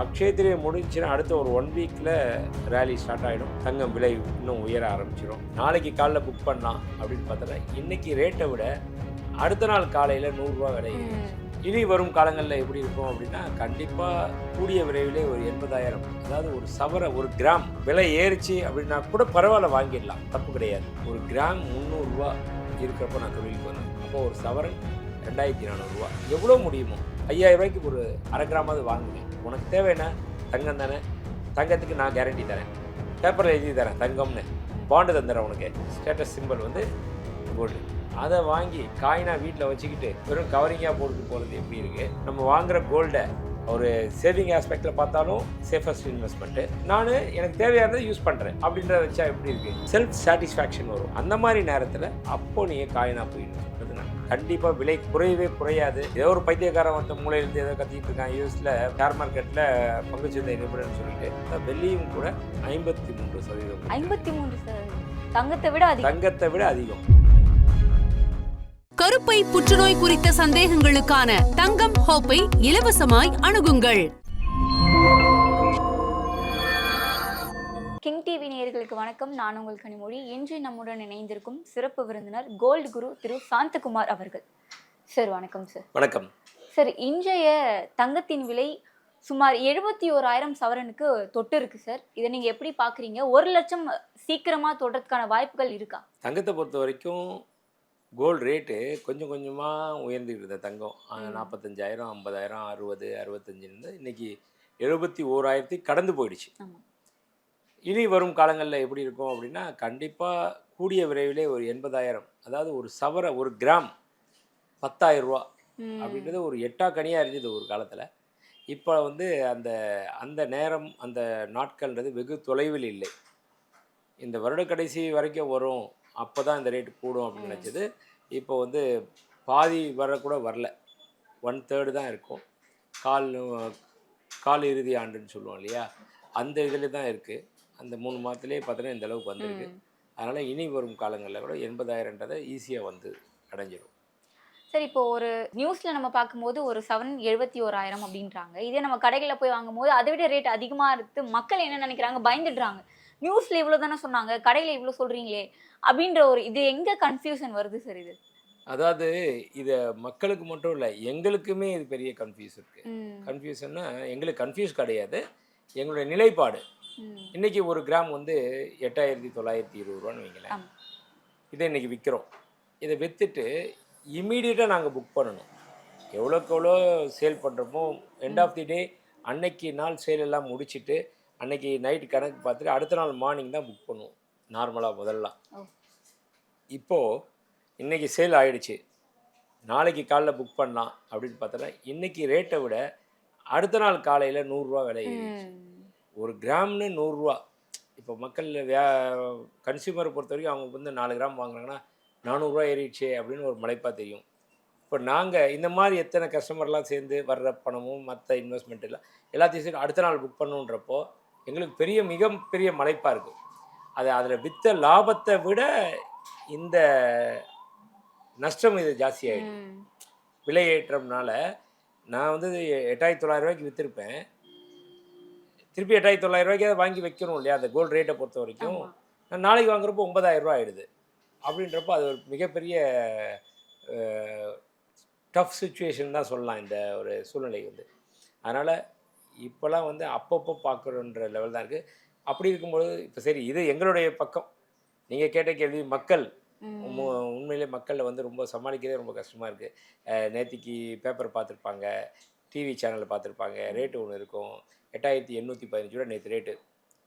அக்ஷயத்திரியை முடிஞ்சுன்னா அடுத்த ஒரு ஒன் வீக்கில் ரேலி ஸ்டார்ட் ஆகிடும் தங்கம் விலை இன்னும் உயர ஆரம்பிச்சிடும் நாளைக்கு காலைல புக் பண்ணலாம் அப்படின்னு பார்த்தோன்னா இன்னைக்கு ரேட்டை விட அடுத்த நாள் காலையில் நூறுரூவா விலை. இனி வரும் காலங்களில் எப்படி இருக்கும் அப்படின்னா கண்டிப்பாக கூடிய விரைவிலே ஒரு எண்பதாயிரம் அதாவது ஒரு சவர ஒரு கிராம் விலை ஏறிச்சு அப்படின்னா கூட பரவாயில்ல வாங்கிடலாம். தப்பு கிடையாது. ஒரு கிராம் முந்நூறுரூவா இருக்கிறப்ப நான் தொழிலுக்கு வந்தேன். அப்போ ஒரு சவரன் ரெண்டாயிரத்தி நானூறுரூவா. எவ்வளோ முடியுமோ ஐயாயிரம் ரூபாய்க்கு ஒரு அரை கிராமாவது வாங்குங்க உனக்கு தேவைன்னா தங்கம் தானே? தங்கத்துக்கு நான் கேரண்டி தரேன். பேப்பரில் எழுதி தரேன் தங்கம்னு. பாண்டு தந்துடுறேன் உனக்கு. ஸ்டேட்டஸ் சிம்பிள் வந்து கோல்டு அதை வாங்கி காயினாக வீட்டில் வச்சுக்கிட்டு வெறும் கவரிங்காக போட்டு போகிறது எப்படி இருக்குது நம்ம வாங்குகிற கோல்டை ஒரு சேவிங் ஆஸ்பெக்டில் பார்த்தாலும் சேஃபஸ்ட் இன்வெஸ்ட்மெண்ட்டு நான் எனக்கு தேவையானதை யூஸ் பண்ணுறேன் அப்படின்றத வச்சா எப்படி இருக்குது செல்ஃப் சாட்டிஸ்ஃபேக்ஷன் வரும். அந்த மாதிரி நேரத்தில் அப்போது நீங்கள் காயினாக போயிடணும் கண்டிப்பா விலை குறையவே குறையாது. ஏதோ ஒரு பைத்தியக்காரன் வந்து மூலையிலிருந்து ஏதோ கத்திட்டு இருக்கான். யூஎஸ்ல ஷேர் மார்க்கெட்ல பங்குச்சந்தை நிபுணர்னு சொல்லிட்டு வெள்ளியும் கூட ஐம்பத்தி மூன்று சதவீதம் ஐம்பத்தி மூன்று சதவீதம். தங்கத்தை விட அதிகம். தங்கத்தை விட அதிகம். கருப்பை புற்றுநோய் குறித்த சந்தேகங்களுக்கான தங்கம் ஹோப்பை இலவசமாய் அணுகுங்கள். கிங் டிவி நேயர்களுக்கு வணக்கம். நான் உங்கள் கனிமொழி. இன்று நம்முடன் இணைந்திருக்கும் சிறப்பு விருந்தினர் கோல்டு குரு திரு சாந்தகுமார் அவர்கள். சார் வணக்கம் சார். வணக்கம். சார் இன்றைய தங்கத்தின் விலை சுமார் எழுபத்தி ஓராயிரம் சவரனுக்கு தொட்டு இருக்கு சார். இதை நீங்க எப்படி பாக்குறீங்க? ஒரு லட்சம் சீக்கிரமா தொடுறதுக்கான வாய்ப்புகள் இருக்கா? தங்கத்தை பொறுத்த வரைக்கும் கோல்டு ரேட்டு கொஞ்சம் கொஞ்சமாக இருந்த தங்கம். நாற்பத்தஞ்சாயிரம் ஐம்பதாயிரம் அறுபது அறுபத்தஞ்சிலிருந்து இன்னைக்கு எழுபத்தி ஓராயிரத்தி கடந்து போயிடுச்சு. ஆமா. இனி வரும் காலங்களில் எப்படி இருக்கும் அப்படின்னா கண்டிப்பாக கூடிய விரைவிலே ஒரு எண்பதாயிரம் அதாவது ஒரு சவர ஒரு கிராம் பத்தாயிரம் ரூபா. அப்படின்றது ஒரு எட்டா கனியாக இருந்தது ஒரு காலத்தில். இப்போ வந்து அந்த அந்த நேரம் அந்த நாட்கள்ன்றது வெகு தொலைவில் இல்லை. இந்த வருட கடைசி வரைக்கும் வரும் அப்போ தான் இந்த ரேட் கூடும் அப்படின்னு. நினச்சது. இப்போ வந்து பாதி வர கூட வரல. ஒன் தேர்டு தான் இருக்கும். கால் கால் இறுதி ஆண்டுன்னு சொல்லுவோம் இல்லையா? அந்த இதில் தான் இருக்குது அந்த மூணு மாதத்துலேயே பார்த்தோன்னா இந்த அளவுக்கு வந்திருக்கு. அதனால் இனி வரும் காலங்களில் கூட எண்பதாயிரன்றதை ஈஸியாக வந்து அடைஞ்சிரும். சரி இப்போ ஒரு நியூஸ்ல நம்ம பார்க்கும்போது ஒரு செவன் எழுபத்தி ஓராயிரம் அப்படின்றாங்க. இதே நம்ம கடைகளில் போய் வாங்கும்போது அதை விட ரேட் அதிகமா இருக்கு. மக்கள் என்ன நினைக்கிறாங்க? பயந்துடுறாங்க. நியூஸ்ல இவ்வளவு தானே சொன்னாங்க. கடையில இவ்வளவு சொல்றீங்களே அப்படின்ற ஒரு இது எங்க கன்ஃபியூஷன் வருது சார் இது? அதாவது இதை மக்களுக்கு மட்டும் இல்லை எங்களுக்குமே இது பெரிய கன்ஃபியூஸ் இருக்குது ம், கன்ஃபியூஷன்னா எங்களுக்கு கன்ஃபியூஸ் கிடையாது. எங்களுடைய நிலைப்பாடு. இன்னைக்கு ஒரு கிராம் வந்து எட்டாயிரத்தி தொள்ளாயிரத்தி இருபது ரூபான்னு வைங்களேன். இதை இன்னைக்கு விற்கிறோம் இதை விற்றுட்டு இம்மீடியட்டாக நாங்கள் புக் பண்ணணும். எவ்வளோக்கு எவ்வளோ சேல் பண்ணுறோமோ எண்ட் ஆஃப் தி டே அன்னைக்கு நாள் சேல் எல்லாம் முடிச்சிட்டு அன்னைக்கு நைட்டு கணக்கு பார்த்துட்டு அடுத்த நாள் மார்னிங் தான் புக் பண்ணுவோம். நார்மலாக முதல்லாம். இப்போது இன்னைக்கு சேல் ஆயிடுச்சு. நாளைக்கு காலைல புக் பண்ணலாம் அப்படின்னு பார்த்தோன்னா இன்னைக்கு ரேட்டை விட அடுத்த நாள் காலையில் நூறுரூவா விலை ஏறிடுச்சு. ஒரு கிராம்னு நூறுரூவா. இப்போ மக்கள் வியா கன்சியூமரை பொறுத்த வரைக்கும் அவங்க வந்து நாலு கிராம் வாங்குறாங்கன்னா நானூறுரூவா ஏறிடுச்சே அப்படின்னு ஒரு மலைப்பாக தெரியும். இப்போ நாங்கள் இந்த மாதிரி எத்தனை கஸ்டமர்லாம் சேர்ந்து வர்ற பணமும் மற்ற இன்வெஸ்ட்மெண்ட் எல்லாம் எல்லாத்தையும் சேர்த்து அடுத்த நாள் புக் பண்ணுன்றப்போ எங்களுக்கு பெரிய மிக பெரிய மலைப்பாக இருக்கும் அது அதில் விற்ற லாபத்தை விட இந்த நஷ்டம் இது ஜாஸ்தியாகிடும் விலை ஏற்றம்னால நான் வந்து எட்டாயிரத்தி தொள்ளாயிரம் ரூபாய்க்கு விற்றுருப்பேன் திருப்பி எட்டாயிரத்தி தொள்ளாயிரம் ரூபாய்க்கு வாங்கி வைக்கணும் இல்லையா? அந்த கோல்டு ரேட்டை பொறுத்த வரைக்கும். நாளைக்கு வாங்குறப்போ ஒன்பதாயிரம் ரூபாய் ஆயிடுது. அப்படின்றப்போ அது ஒரு மிகப்பெரிய டஃப் சுச்சுவேஷன் தான் சொல்லலாம் இந்த ஒரு சூழ்நிலை வந்து. அதனால் இப்போலாம் வந்து அப்பப்போ பார்க்குறோன்ற லெவல் தான் இருக்குது அப்படி இருக்கும்போது இப்போ சரி இது எங்களுடைய பக்கம். நீங்கள் கேட்ட கேள்வி மக்கள். உண்மையிலே மக்களில் வந்து ரொம்ப சமாளிக்கிறதே ரொம்ப கஷ்டமாக இருக்குது நேத்திக்கு பேப்பர் பார்த்துருப்பாங்க. டிவி சேனலில் பார்த்துருப்பாங்க. ரேட்டு ஒன்று இருக்கும். எட்டாயிரத்தி எண்ணூற்றி பதினஞ்சு ரூபா நேற்று ரேட்டு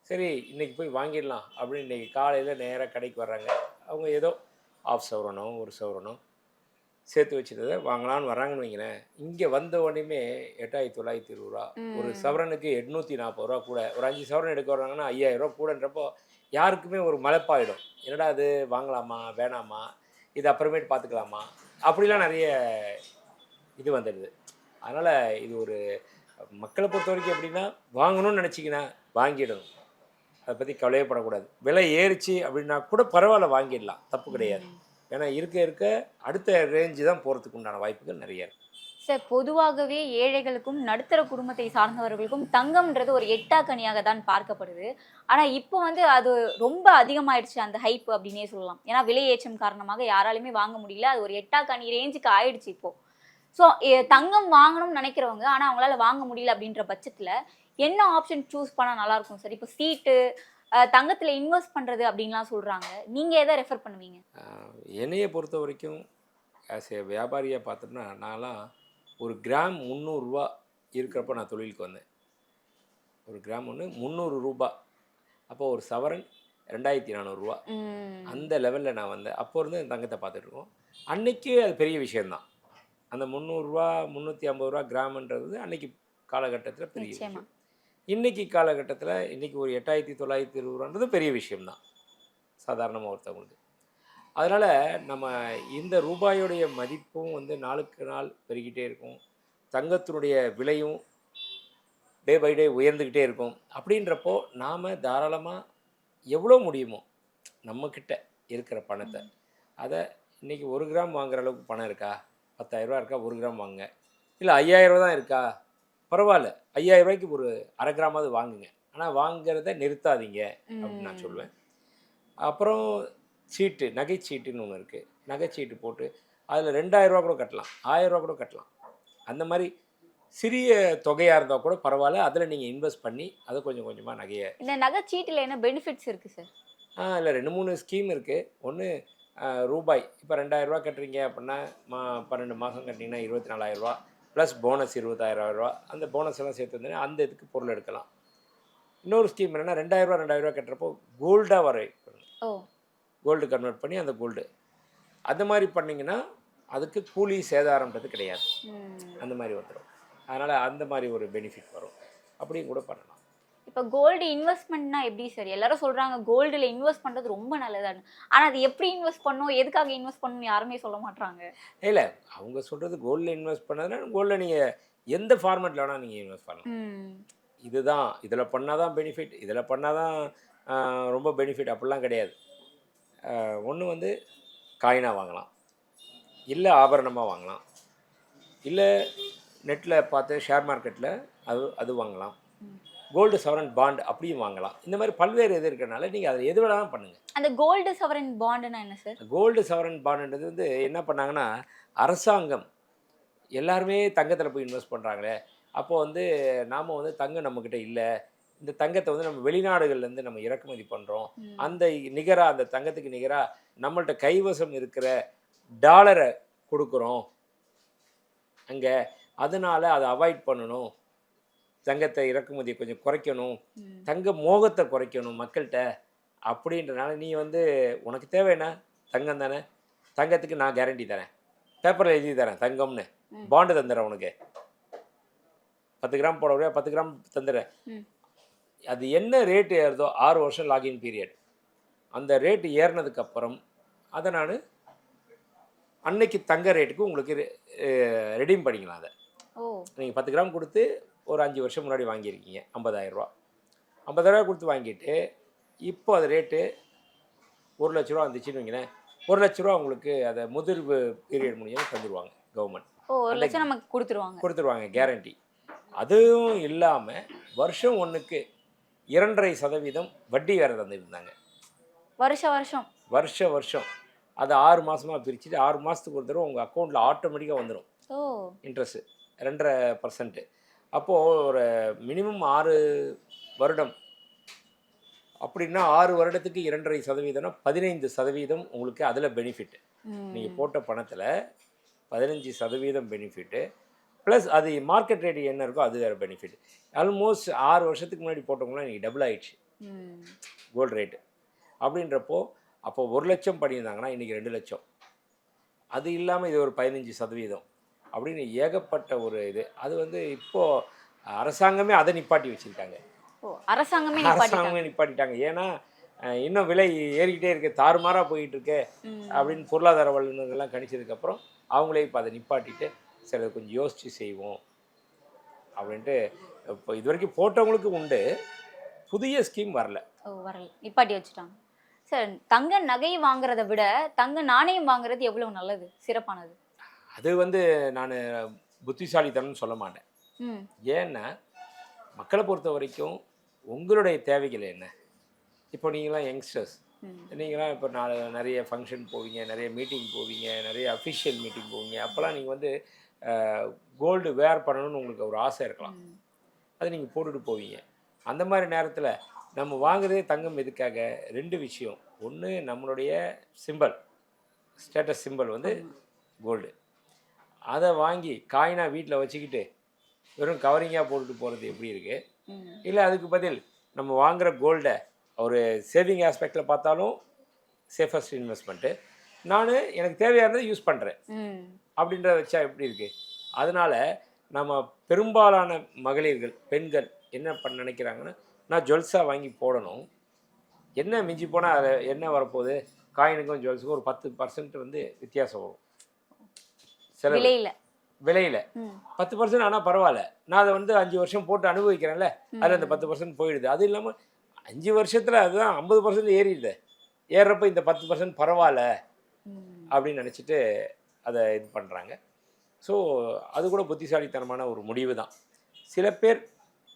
சரி இன்னைக்கு போய் வாங்கிடலாம் அப்படின்னு இன்னைக்கு காலையில் நேராக கடைக்கு வர்றாங்க. அவங்க ஏதோ ஆஃப் சவரனோ ஒரு சவரனோ சேர்த்து வச்சுருந்ததை வாங்கலாம்னு வர்றாங்கன்னு வைங்களேன். இங்கே வந்த உடனேமே எட்டாயிரத்தி தொள்ளாயிரத்தி இருபது ரூபா. ஒரு. சவரனுக்கு எட்நூற்றி நாற்பது ரூபா கூட. ஒரு அஞ்சு சவரன் எடுக்க வர்றாங்கன்னா ஐயாயிரம் ரூபா கூடன்றப்போ யாருக்குமே ஒரு மலைப்பாயிடும். என்னடா அது வாங்கலாமா வேணாமா இது அப்புறமேட்டு பார்த்துக்கலாமா? அப்படிலாம் நிறைய இது வந்துடுது. அதனால் இது ஒரு மக்களை பொறுத்த வரைக்கும் எப்படின்னா வாங்கணும்னு நினச்சிங்கன்னா வாங்கிடணும். அதை பற்றி கவலையப்படக்கூடாது. விலை ஏறிச்சு அப்படின்னா கூட பரவாயில்ல வாங்கிடலாம். தப்பு கிடையாது. ஏன்னா இருக்க இருக்க அடுத்த ரேஞ்சு தான் போகிறதுக்கு உண்டான வாய்ப்புகள் நிறைய இருக்கு. சார் பொதுவாகவே ஏழைகளுக்கும் நடுத்தர குடும்பத்தை சார்ந்தவர்களுக்கும் தங்கம்ன்றது ஒரு எட்டாக்கனியாக தான் பார்க்கப்படுது. ஆனா இப்போ வந்து அது ரொம்ப அதிகமாயிடுச்சு அந்த ஹைப் அப்படின்னே சொல்லலாம். ஏன்னா விலையேற்றம் காரணமாக யாராலுமே வாங்க முடியல. அது ஒரு எட்டாக்கனி ரேஞ்சுக்கு ஆயிடுச்சு இப்போ. ஸோ தங்கம் வாங்கணும்னு நினைக்கிறவங்க ஆனா அவங்களால வாங்க முடியல அப்படின்ற பட்சத்துல என்ன ஆப்ஷன் சூஸ் பண்ணா நல்லா இருக்கும் சார் இப்போ சீட்டு தங்கத்துல இன்வெஸ்ட் பண்றது அப்படின்லாம் சொல்றாங்க. நீங்க எதை ரெஃபர் பண்ணுவீங்க? என்னையை பொறுத்த வரைக்கும் ஆஸ் ஏ வியாபாரியாக பார்த்தோம்னா நான்லாம் ஒரு கிராம் முந்நூறுரூவா இருக்கிறப்ப நான் தொழிலுக்கு வந்தேன். ஒரு கிராம் ஒன்று முந்நூறு ரூபா. அப்போ ஒரு சவரன் ரெண்டாயிரத்தி நானூறுரூவா அந்த லெவலில் நான் வந்தேன். அப்போ இருந்து தங்கத்தை பார்த்துட்டு இருக்கோம். அன்னைக்கு அது பெரிய விஷயம்தான். அந்த முந்நூறுரூவா முந்நூற்றி ஐம்பது ரூபா கிராம்ன்றது அன்னைக்கு காலகட்டத்தில் பெரிய. விஷயம். இன்னைக்கு காலகட்டத்தில் இன்னைக்கு ஒரு எட்டாயிரத்தி தொள்ளாயிரத்தி இருபது ரூபான்றது பெரிய விஷயம்தான். சாதாரணமாக ஒருத்தவங்களுக்கு. அதனால் நம்ம இந்த ரூபாயுடைய மதிப்பும் வந்து நாளுக்கு நாள் பெருகிட்டே இருக்கும். தங்கத்தினுடைய விலையும் டே பை டே உயர்ந்துக்கிட்டே இருக்கும். அப்படின்றப்போ நாம் தாராளமாக எவ்வளோ முடியுமோ நம்மக்கிட்ட இருக்கிற பணத்தை அதை இன்றைக்கி ஒரு கிராம் வாங்குற அளவுக்கு பணம் இருக்கா? பத்தாயிரரூவா இருக்கா ஒரு கிராம் வாங்குங்க. இல்லை ஐயாயிரரூவா தான் இருக்கா? பரவாயில்ல. ஐயாயிரம் ரூபாய்க்கு ஒரு அரை கிராமாவது வாங்குங்க. ஆனால் வாங்குறத நிறுத்தாதீங்க அப்படின்னு நான். சொல்லுவேன் அப்புறம் சீட்டு நகைச்சீட்டுன்னு ஒன்று இருக்குது நகைச்சீட்டு போட்டு அதில் ரெண்டாயிரரூவா கூட கட்டலாம். ஆயிரரூவா கூட கட்டலாம். அந்த மாதிரி சிறிய தொகையாக இருந்தால் கூட பரவாயில்ல. அதில் நீங்கள் இன்வெஸ்ட் பண்ணி அதை கொஞ்சம் கொஞ்சமாக நகையை இந்த நகை சீட்டுல என்ன பெனிஃபிட்ஸ் இருக்கு சார்? ஆ இல்லை ரெண்டு மூணு ஸ்கீம் இருக்குது ஒன்று ரூபாய். இப்போ ரெண்டாயிரரூவா கட்டுறீங்க அப்படின்னா மா பன்னெண்டு மாதம் கட்டினீங்கன்னா இருபத்தி நாலாயிரரூவா ப்ளஸ் போனஸ் இருபத்தாயிரரூவா அந்த போனஸ் எல்லாம் சேர்த்து வந்தோடனே அந்த இதுக்கு பொருள் எடுக்கலாம். இன்னொரு ஸ்கீம் என்னென்னா ரெண்டாயிரரூவா ரெண்டாயிரரூவா கட்டுறப்போ கோல்டாக வர கோல்டு கன்வெர்ட் பண்ணி அந்த கோல்டு அந்த மாதிரி பண்ணிங்கன்னா அதுக்கு கூலி சேதாரம்ன்றது கிடையாது. அந்த மாதிரி வந்துடும் அதனால் அந்த மாதிரி ஒரு பெனிஃபிட் வரும். அப்படியும் கூட பண்ணலாம். இப்போ கோல்டு இன்வெஸ்ட்மெண்ட்னா எப்படி சார் எல்லாரும் சொல்றாங்க கோல்டுல இன்வெஸ்ட் பண்றது ரொம்ப நல்லதான்னு. ஆனா அது எப்படி இன்வெஸ்ட் பண்ணணும் எதுக்காக இன்வெஸ்ட் பண்ணணும் யாருமே சொல்ல மாட்டாங்க இல்லை அவங்க சொல்கிறது கோல்டில் இன்வெஸ்ட் பண்ணதுன்னா கோல்டில் நீங்கள் எந்த ஃபார்மேட்டில் வேணால் நீங்கள் இன்வெஸ்ட் பண்ணலாம். இதுதான் இதில் பண்ணால் தான் பெனிஃபிட் இதில் பண்ணால் தான் ரொம்ப பெனிஃபிட் அப்படிலாம் கிடையாது. ஒன்று வந்து காயினாக வாங்கலாம். இல்லை ஆபரணமாக வாங்கலாம். இல்லை நெட்டில் பார்த்து ஷேர் மார்க்கெட்டில் அது அது வாங்கலாம். கோல்டு சவரன் பாண்ட் அப்படியும் வாங்கலாம். இந்த மாதிரி பல்வேறு இது இருக்கிறனால நீங்கள் அதில் எது வேணாலும் பண்ணுங்கள் அந்த கோல்டு சவரன் பாண்டுனா என்ன சார் கோல்டு சவரன் பாண்டுன்றது வந்து என்ன பண்ணாங்கன்னா அரசாங்கம் எல்லாருமே தங்கத்தில் போய் இன்வெஸ்ட் பண்ணுறாங்களே அப்போது வந்து நாம் வந்து தங்கம் நம்மக்கிட்ட இல்லை. இந்த தங்கத்தை வந்து நம்ம வெளிநாடுகள்லேருந்து நம்ம இறக்குமதி பண்ணுறோம். அந்த நிகராக அந்த தங்கத்துக்கு நிகராக நம்மள்ட்ட கைவசம் இருக்கிற டாலரை கொடுக்குறோம். அங்கே. அதனால அதை அவாய்ட் பண்ணணும். தங்கத்தை இறக்குமதியை கொஞ்சம் குறைக்கணும். தங்க மோகத்தை குறைக்கணும் மக்கள்கிட்ட அப்படின்றனால நீ வந்து உனக்கு தேவை என்ன? தங்கம் தானே. தங்கத்துக்கு நான் கேரண்டி தரேன். பேப்பரில் எழுதி தரேன் தங்கம்னு. பாண்டு தந்துடுறேன் உனக்கு. பத்து கிராம் போட வரையா பத்து கிராம் தந்துடுறேன். அது என்ன ரேட்டு ஏறுதோ ஆறு வருஷம் லாகின் பீரியட் அந்த ரேட்டு ஏறினதுக்கப்புறம் அதை நான் அன்னைக்கு தங்க ரேட்டுக்கு உங்களுக்கு ரெடீம் பண்ணிக்கலாம் அதை. நீங்கள் பத்து கிராம் கொடுத்து ஒரு அஞ்சு வருஷம் முன்னாடி வாங்கியிருக்கீங்க ஐம்பதாயிரரூவா. ஐம்பதாயிரரூவா கொடுத்து வாங்கிட்டு இப்போ அது ரேட்டு ஒரு லட்ச ரூபா வந்துச்சுன்னு வைங்களேன் ஒரு லட்ச ரூபா உங்களுக்கு அதை முதிர்வு பீரியட் முடியும் தந்துடுவாங்க கவர்மெண்ட் ஓ ஒரு லட்சம் நமக்கு கொடுத்துருவாங்க. கொடுத்துருவாங்க கேரண்டி அதுவும் இல்லாமல் வருஷம் ஒன்றுக்கு இரண்டரை சதவீதம் வட்டி வேறு தந்துருந்தாங்க. வருஷ வருஷம். வருஷ வருஷம். அதை ஆறு மாதமாக பிரிச்சுட்டு ஆறு மாதத்துக்கு ஒரு தடவை உங்கள் அக்கௌண்ட்டில் ஆட்டோமேட்டிக்காக வந்துடும் ஓ. இன்ட்ரெஸ்ட்டு ரெண்டரை பர்சன்ட்டு அப்போது ஒரு மினிமம் ஆறு வருடம். அப்படின்னா ஆறு வருடத்துக்கு இரண்டரை சதவீதம்னா பதினைந்து சதவீதம் உங்களுக்கு அதில் பெனிஃபிட். நீங்கள் போட்ட பணத்தில் பதினஞ்சு சதவீதம் பெனிஃபிட்டு ப்ளஸ் அது மார்க்கெட் ரேட் என்ன இருக்கோ அது வேறு பெனிஃபிட் ஆல்மோஸ்ட் ஆறு வருஷத்துக்கு முன்னாடி போட்டவங்களாம் இன்றைக்கி டபுள் ஆயிடுச்சு. கோல்டு ரேட்டு அப்படின்றப்போ அப்போ ஒரு லட்சம் பண்ணியிருந்தாங்கன்னா இன்றைக்கி ரெண்டு லட்சம். அது இல்லாமல் இது ஒரு பதினஞ்சு சதவீதம். அப்படின்னு ஏகப்பட்ட ஒரு இது. அது வந்து இப்போது அரசாங்கமே அதை நிப்பாட்டி வச்சுருக்காங்க. அரசாங்கமே அரசாங்கமே நிப்பாட்டிட்டாங்க. ஏன்னா இன்னும் விலை ஏறிக்கிட்டே இருக்கு. தாறுமாறாக போயிட்டு இருக்கு. அப்படின்னு பொருளாதார வல்லுநர்கள்லாம் கணிச்சதுக்கப்புறம் அவங்களே இப்போ அதை நிப்பாட்டிட்டு அதை கொஞ்சம் யோசித்து செய்வோம். அப்படின்ட்டு இப்போ இது வரைக்கும் போட்டவங்களுக்கு உண்டு. புதிய ஸ்கீம் வரல. வரல. நிப்பாட்டி வச்சுட்டாங்க. சார் தங்க நகை வாங்குறதை விட தங்க நாணயம் வாங்குறது எவ்வளவு நல்லது? சிறப்பானது. அது வந்து நான் புத்திசாலித்தனம்னு சொல்ல மாட்டேன். ஏன்னா மக்களை பொறுத்த வரைக்கும் உங்களுடைய தேவைகள் என்ன? இப்போ நீங்களாம் யங்ஸ்டர்ஸ். நீங்களாம் இப்போ நாலு நிறைய ஃபங்க்ஷன் போவீங்க நிறைய மீட்டிங் போவீங்க நிறைய அஃபிஷியல் மீட்டிங் போவீங்க. அப்போல்லாம் நீங்கள் வந்து கோல்டு வேர் பண்ணணும்னு உங்களுக்கு ஒரு ஆசை இருக்கலாம். அதை நீங்கள் போட்டுட்டு போவீங்க. அந்த மாதிரி நேரத்தில் நம்ம வாங்குறதே தங்கம் எதுக்காக? ரெண்டு விஷயம். ஒன்று நம்மளுடைய சிம்பல் ஸ்டேட்டஸ் சிம்பல் வந்து கோல்டு அதை வாங்கி காயினா வீட்டில் வச்சுக்கிட்டு வெறும் கவரிங்காக போட்டுட்டு போகிறது எப்படி இருக்குது. இல்லை அதுக்கு பதில் நம்ம வாங்குகிற கோல்டை ஒரு சேவிங் ஆஸ்பெக்டில் பார்த்தாலும் சேஃபஸ்ட் இன்வெஸ்ட்மெண்ட்டு நான் எனக்கு தேவையாக இருந்ததை யூஸ் பண்ணுறேன். அப்படின்றத வச்சா எப்படி இருக்குது அதனால் நம்ம பெரும்பாலான மகளிர்கள் பெண்கள் என்ன பண்ண நினைக்கிறாங்கன்னா நான் ஜுவல்ஸாக வாங்கி போடணும். என்ன மிஞ்சி போனால் அதில் என்ன வரப்போகுது? காயினுக்கும் ஜுவல்ஸுக்கும் ஒரு பத்து பர்சன்ட் வந்து வித்தியாசம் வரும். செலவு. விலையில. விலையில். ம். பத்து பர்சன்ட் ஆனால் பரவாயில்ல. நான் அதை வந்து அஞ்சு வருஷம் போட்டு அனுபவிக்கிறேன்ல. அதில் அந்த பத்து பர்சன்ட் போயிடுது. அது இல்லாமல் அஞ்சு வருஷத்தில் அதுதான் ஐம்பது பர்சன்ட் ஏறிடுது ஏறுறப்ப இந்த பத்து பர்சன்ட் பரவாயில்ல ம். அப்படின்னு நினச்சிட்டு அதை இது பண்ணுறாங்க ஸோ அது கூட புத்திசாலித்தனமான ஒரு முடிவு தான். சில பேர்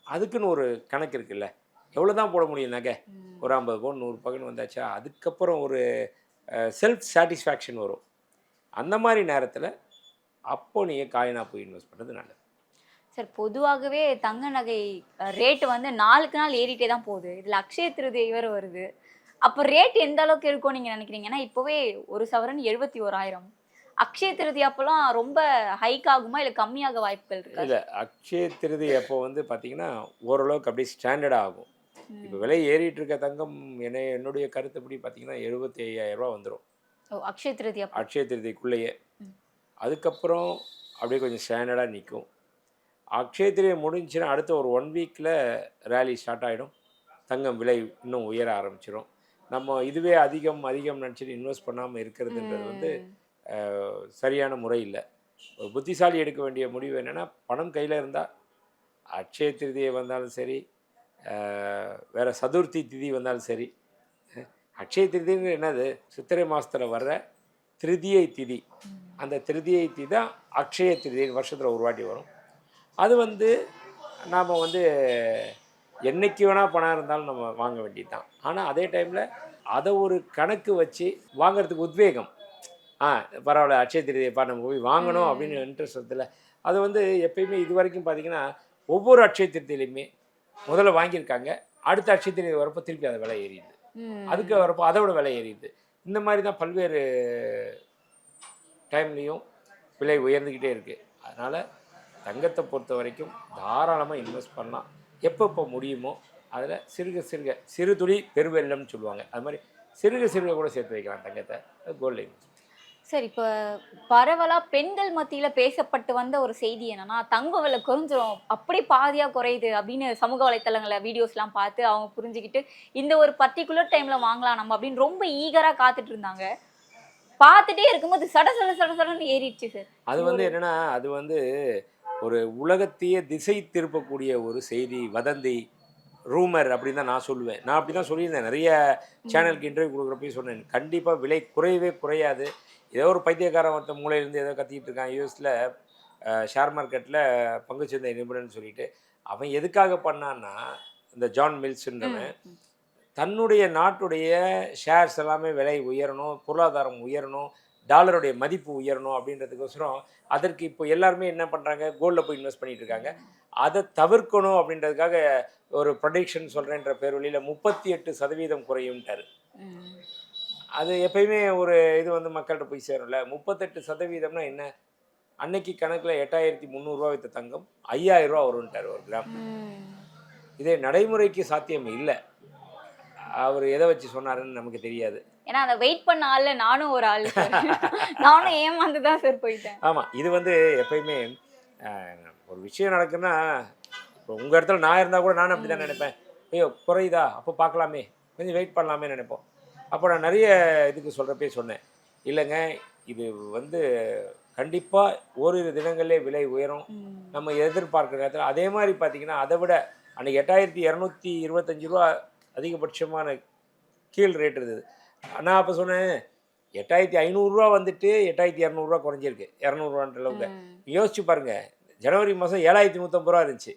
அதுக்குன்னு ஒரு கணக்கு இருக்குல்ல. எவ்வளோ தான் போட முடியும் நகை. ஒரு ஐம்பது பவுன் நூறு பவுன் வந்தாச்சா? அதுக்கப்புறம் ஒரு செல்ஃப் சாட்டிஸ்ஃபேக்ஷன் வரும். அந்த மாதிரி நேரத்தில் அப்போ நீங்கள் காயினாக போய் இன்வெஸ்ட் பண்ணுறது நல்லது. சார் பொதுவாகவே தங்க நகை ரேட் வந்து நாளுக்கு நாள் ஏறிட்டே தான் போகுது. இதுல அக்ஷய திருதியை வேற வருது. அப்போ ரேட் எந்த அளவுக்கு இருக்கும் நீங்க நினைக்கிறீங்க ஏன்னா இப்போவே ஒரு சவரன் எழுபத்தி ஓராயிரம். அக்ஷய திருதி அப்போலாம் ரொம்ப ஹைக் ஆகுமா? இல்லை கம்மியாக வாய்ப்புகள் இருக்கா? இல்லை அக்ஷய திருதி அப்போ வந்து பார்த்தீங்கன்னா ஓரளவுக்கு அப்படியே ஸ்டாண்டர்டாக ஆகும். இப்போ விலை ஏறிட்டு இருக்க தங்கம் என்ன என்னுடைய கருத்துப்படி பார்த்தீங்கன்னா எழுபத்தி ஐயாயிரம் ரூபா வந்துடும் ஓ அக்ஷய திருதி அக்ஷய திருதிக்குள்ளேயே. அதுக்கப்புறம் அப்படியே கொஞ்சம் ஸ்டாண்டர்டாக நிற்கும் அக்ஷய திருதி முடிஞ்சுன்னா அடுத்த ஒரு ஒன் வீக்கில் ரேலி ஸ்டார்ட் ஆகிடும் தங்கம் விலை இன்னும் உயர ஆரம்பிச்சிடும் நம்ம இதுவே அதிகம் அதிகம் நினச்சிட்டு இன்வெஸ்ட் பண்ணாமல் இருக்கிறதுன்றது வந்து சரியான முறை இல்லை. ஒரு புத்திசாலி எடுக்க வேண்டிய முடிவு என்னென்னா பணம் கையில் இருந்தால் அக்ஷய திருதியை வந்தாலும் சரி வேற சதுர்த்தி திதி வந்தாலும் சரி அக்ஷய திருதிங்கிறது என்னது? சித்திரை மாதத்தில் வர்ற திருதியை திதி. அந்த திருதியை திதி தான் அக்ஷய திருதி வருஷத்தில் ஒரு வாட்டி வரும். அது வந்து நாம் வந்து என்னைக்கு வேணால் பணம் இருந்தாலும் நம்ம வாங்க வேண்டியது தான் ஆனால் அதே டைமில் அதை ஒரு கணக்கு வச்சு வாங்குறதுக்கு உத்வேகம். ஆ பரவாயில்ல அட்சய திருதியப்பா நம்ம போய் வாங்கணும் அப்படின்னு இன்ட்ரெஸ்ட் வருதுல அது வந்து எப்பயுமே இது வரைக்கும் பார்த்தீங்கன்னா ஒவ்வொரு அட்சய திருத்திலையுமே முதல்ல வாங்கியிருக்காங்க. அடுத்த அட்சய திருதி வரப்போ திருப்பி அதை விலை ஏறிடுது. ம். அதுக்கு வரப்போ அதோட விலை ஏறிடுது. இந்த மாதிரி தான் பல்வேறு டைம்லேயும் விலை உயர்ந்துக்கிட்டே இருக்குது அதனால் தங்கத்தை பொறுத்த வரைக்கும் தாராளமாக இன்வெஸ்ட் பண்ணலாம். எப்பப்போ முடியுமோ அதில் சிறுக சிறுக சிறு துளி பெருவெல்லம்னு சொல்லுவாங்க. அது மாதிரி சிறுக சிறுக கூட சேர்த்து வைக்கலாம் தங்கத்தை. கோல்டு இன்வெஸ்ட் சார் இப்போ பரவலா பெண்கள் மத்தியில பேசப்பட்டு வந்த ஒரு செய்தி என்னன்னா தங்க விலை குறைஞ்சிரும் அப்படி பாதியா குறையுது அப்படின்னு சமூக வலைத்தளங்கள வீடியோஸ்லாம் பார்த்து அவங்க புரிஞ்சுக்கிட்டு இந்த ஒரு பர்டிகுலர் டைம்ல வாங்கலாம் நம்ம அப்படின்னு ரொம்ப ஈகரா காத்துட்டு இருந்தாங்க. பார்த்துட்டே இருக்கும்போது சட சட சட சடன்னு ஏறிடுச்சு சார் அது வந்து என்னன்னா அது வந்து ஒரு உலகத்தையே திசை திருப்பக்கூடிய ஒரு செய்தி வதந்தி ரூமர் அப்படின்னு தான் நான் சொல்லுவேன். நான் அப்படி தான் சொல்லியிருந்தேன். நிறைய சேனலுக்கு இன்டர்வியூ கொடுக்குறப்பையும் சொன்னேன். கண்டிப்பாக விலை குறையவே குறையாது. ஏதோ ஒரு பைத்தியக்காரன் ஒருத்தன் மூலையிலேருந்து ஏதோ கத்திக்கிட்டு இருக்கான் யூஎஸில் ஷேர் மார்க்கெட்டில் பங்குச்சந்தை நிபுணர்னு சொல்லிட்டு அவன் எதுக்காக பண்ணான்னா இந்த ஜான் மில்ஸ்ன்றவன். தன்னுடைய நாட்டுடைய ஷேர்ஸ் எல்லாமே விலை உயரணும் பொருளாதாரம் உயரணும் டாலருடைய மதிப்பு உயரணும் அப்படின்றதுக்கோசரம் அதற்கு இப்போ எல்லாருமே என்ன பண்ணுறாங்க கோல்டில் போய் இன்வெஸ்ட் பண்ணிட்டு இருக்காங்க அதை தவிர்க்கணும் அப்படின்றதுக்காக ஒரு ப்ரொடிக்ஷன் சொல்கிறேன்ற பேர் வழியில் முப்பத்தி எட்டு சதவீதம் குறையும்ட்டாரு. அது எப்பயுமே ஒரு இது வந்து மக்கள்கிட்ட போய் சேரும்ல. முப்பத்தெட்டு சதவீதம்னா என்ன? அன்னைக்கு கணக்கில் எட்டாயிரத்தி முந்நூறுரூவா வித்த தங்கம் ஐயாயிரம் ரூபா வரும்ட்டார் ஒரு கிராம். இதே நடைமுறைக்கு சாத்தியம் இல்லை. அவர் எதை வச்சு சொன்னாருன்னு நமக்கு தெரியாது. ஏன்னா அதை வெயிட் பண்ண ஆள்ல நானும் ஒரு ஆள். நானும் ஏமாந்து தான் சார் போயிட்டேன். ஆமாம் இது வந்து எப்பயுமே ஒரு விஷயம் நடக்குன்னா இப்போ உங்கள் இடத்துல நான் இருந்தால் கூட நானும் அப்படி தான் நினைப்பேன். ஐயோ குறையுதா? அப்போ பார்க்கலாமே. கொஞ்சம் வெயிட் பண்ணலாமே நினைப்போம். அப்போ நான் நிறைய இதுக்கு சொல்கிறப்பே சொன்னேன். இல்லைங்க இது வந்து கண்டிப்பாக ஓரிரு தினங்களே விலை உயரும். நம்ம எதிர்பார்க்குற நேரத்தில் அதே மாதிரி பார்த்தீங்கன்னா அதை விட அன்றைக்கி எட்டாயிரத்தி இரநூத்தி இருபத்தஞ்சி ரூபா அதிகபட்சமான கீழ் ரேட் இருந்தது. நான் அப்போ சொன்னேன் எட்டாயிரத்தி ஐநூறுரூவா வந்துட்டு எட்டாயிரத்தி இரநூறுவா குறைஞ்சிருக்கு. இரநூறுவான்ற அளவுக்கு. யோசிச்சு பாருங்க ஜனவரி மாதம் ஏழாயிரத்தி நூற்றம்பது ரூபா இருந்துச்சு.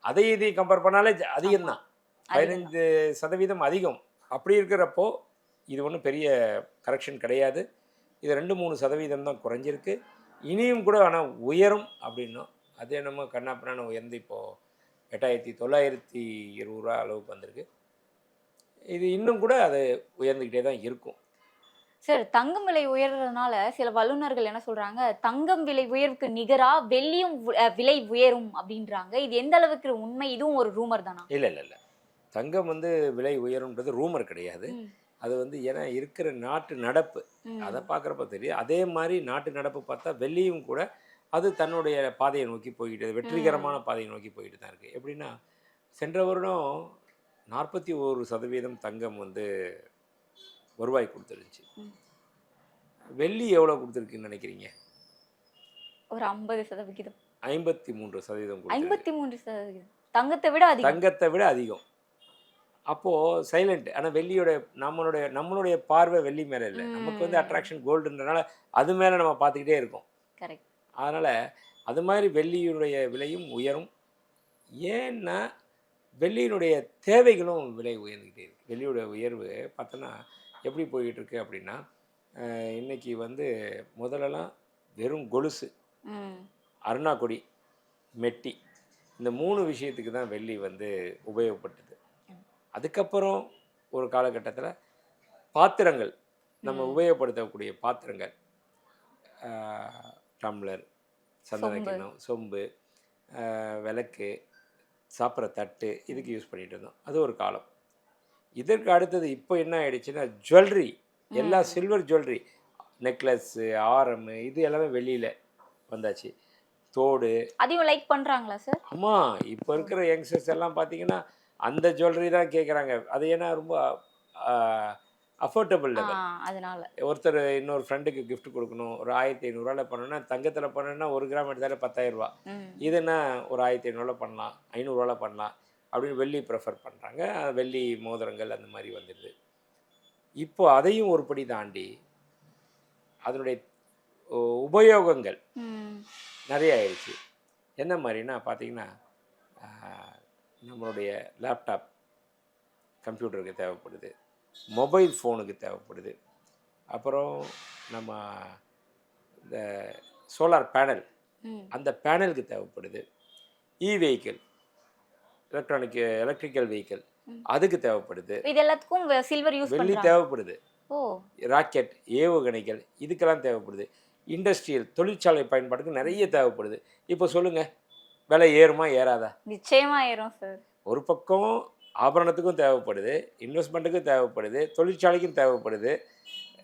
அதையும் இதையும் கம்பேர் பண்ணாலே அதிகம்தான். அதிகம் பதினஞ்சு சதவீதம் அதிகம். அப்படி இருக்கிறப்போ இது ஒன்றும் பெரிய கரெக்ஷன் கிடையாது. இது ரெண்டு மூணு சதவீதம் தான் குறைஞ்சிருக்கு. இனியும் கூட ஆனால் உயரும் அப்படின்னும். அது என்னமோ கண்ணாப்பினான உயர்ந்து இப்போது எட்டாயிரத்தி தொள்ளாயிரத்தி இருபது ரூபா அளவுக்கு வந்திருக்கு. இது இன்னும் கூட அது உயர்ந்துக்கிட்டே தான் இருக்கும். சார் தங்கம் விலை உயர்றதுனால சில வல்லுநர்கள் என்ன சொல்றாங்க? தங்கம் விலை உயர்வுக்கு நிகரா வெள்ளியும் விலை உயரும் அப்படின்றாங்க. இது எந்த அளவுக்கு உண்மை? இதுவும் ஒரு ரூமர் தானா? இல்லை இல்லை இல்லை. தங்கம் வந்து விலை உயரும்ன்றது ரூமர் கிடையாது. அது வந்து ஏன்னா இருக்கிற நாட்டு நடப்பு. அதை பார்க்குறப்ப தெரியும் அதே மாதிரி நாட்டு நடப்பு பார்த்தா வெள்ளியும் கூட அது தன்னுடைய பாதையை நோக்கி போய்கிட்டு வெற்றிகரமான பாதையை நோக்கி போயிட்டு தான் இருக்குது எப்படின்னா சென்ற வருடம் நாற்பத்தி ஒரு சதவீதம் தங்கம் வந்து வருவாய் கொடுத்துருந்துச்சு. வெள்ளி எவ்வளோ கொடுத்துருக்குன்னு நினைக்கிறீங்க? ஒரு ஐம்பது சதவிகிதம். ஐம்பத்தி மூன்று சதவீதம். ஐம்பத்தி மூன்று சதவிகிதம். தங்கத்தை விட அதிகம். தங்கத்தை விட அதிகம். அப்போது சைலண்ட் ஆனால் வெள்ளியோட நம்மளுடைய நம்மளுடைய பார்வை வெள்ளி மேலே இல்லை. நமக்கு வந்து. அட்ராக்ஷன் கோல்டுன்றனால அது மேலே நம்ம பார்த்துக்கிட்டே இருக்கோம். கரெக்ட் அதனால் அது மாதிரி வெள்ளியினுடைய விலையும் உயரும். ஏன்னா வெள்ளியினுடைய தேவைகளும் விலை உயர்ந்துக்கிட்டே இருக்கு. வெள்ளியோட உயர்வு பார்த்தோன்னா எப்படி போய்கிட்டு இருக்கு அப்படின்னா அஹ், இன்னைக்கு வந்து முதல்லலாம் வெறும் கொலுசு அருணாக்கொடி மெட்டி. இந்த மூணு விஷயத்துக்கு தான் வெள்ளி வந்து உபயோகப்பட்டது. அதுக்கப்புறம் ஒரு காலகட்டத்தில் பாத்திரங்கள் நம்ம. உபயோகப்படுத்தக்கூடிய பாத்திரங்கள். டம்ளர் சந்தன சொம்பு. விளக்கு சாப்பிட்ற தட்டு இதுக்கு யூஸ் பண்ணிட்டு இருந்தோம். அது ஒரு காலம். இதற்கு அடுத்தது இப்போ என்ன ஆயிடுச்சுன்னா ஜுவல்லரி. எல்லா. Silver jewellery. நெக்லஸ்ஸு ஆரம் இது எல்லாமே வெளியில் வந்தாச்சு. தோடு. அதையும் லைக் பண்றாங்களா சார் ஆமாம் இப்போ இருக்கிற யங்ஸ்டர்ஸ் எல்லாம் பார்த்தீங்கன்னா அந்த ஜுவல்லரி தான் கேட்குறாங்க அது ஏன்னா ரொம்ப அஃபோர்டபுள் லெவல் அதனால. ஒருத்தர் இன்னொரு ஃப்ரெண்டுக்கு gift கொடுக்கணும். ஒரு ஆயிரத்தி ஐநூறுரூவால பண்ணணும்னா தங்கத்தில் பண்ணணும்னா ஒரு கிராம் எடுத்தாலே பத்தாயிரம் ரூபா ம் இதுன்னா ஒரு ஆயிரத்தி ஐநூறுல பண்ணலாம் ஐநூறுரூவால பண்ணலாம் அப்படின்னு வெள்ளி ப்ரிஃபர் பண்ணுறாங்க வெள்ளி மோதிரங்கள் அந்த மாதிரி வந்துடுது. இப்போ அதையும் ஒரு படி தாண்டி அதனுடைய உபயோகங்கள் நிறைய ஆயிடுச்சு. என்ன மாதிரினா பார்த்தீங்கன்னா நம்மளுடைய லேப்டாப் கம்ப்யூட்டருக்கு தேவைப்படுது. மொபைல் ஃபோனுக்கு தேவைப்படுது. அப்புறம் நம்ம இந்த சோலார் பேனல் அந்த பேனலுக்கு தேவைப்படுது. E vehicle electronic electrical vehicle. அதுக்கு தேவைப்படுது. இது எல்லாத்துக்கும் சில்வர் யூஸ் வெள்ளி தேவைப்படுது. ராக்கெட் ஏவுகணைகள் இதுக்கெல்லாம் தேவைப்படுது. இண்டஸ்ட்ரியல் தொழிற்சாலை பயன்பாட்டுக்கு நிறைய தேவைப்படுது. இப்போ சொல்லுங்க விலை ஏறுமா ஏறாதா? நிச்சயமா ஏறும் சார் ஒரு பக்கம் ஆபரணத்துக்கும் தேவைப்படுது இன்வெஸ்ட்மெண்ட்டுக்கும் தேவைப்படுது தொழிற்சாலைக்கும் தேவைப்படுது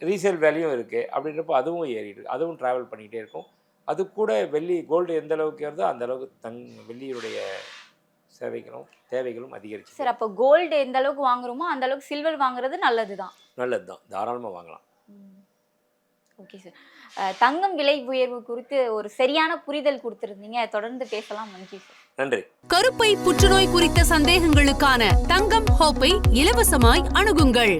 ரீசேல் வேல்யூம் இருக்குது அப்படின்றப்போ அதுவும் ஏறிட்டு. அதுவும் ட்ராவல் பண்ணிக்கிட்டே இருக்கும். அது கூட வெள்ளி கோல்டு எந்த அளவுக்கு ஏறுதோ அந்த அளவுக்கு தங் வெள்ளியுடைய சேவைகளும் தேவைகளும் அதிகரிச்சு சார் அப்போ கோல்டு எந்த அளவுக்கு வாங்குறோமோ அந்த அளவுக்கு சில்வர் வாங்குறது நல்லதுதான். நல்லது தான் தாராளமாக வாங்கலாம் ஓகே சார் தங்கம் விலை உயர்வு குறித்து ஒரு சரியான புரிதல் கொடுத்துருந்தீங்க. தொடர்ந்து பேசலாம். நன்றி சார் நன்றி. கருப்பை புற்றுநோய் குறித்த சந்தேகங்களுக்கான தங்கம் ஹோப்பை இலவசமாய் அணுகுங்கள்.